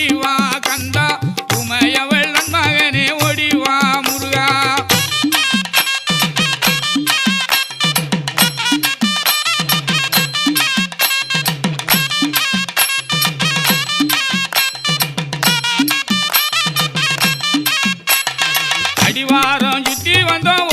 ஓடிவா கந்தா உமையவள் நன் மகனே ஓடிவா முருகா. அடிவாரம் சுத்தி வந்தோம்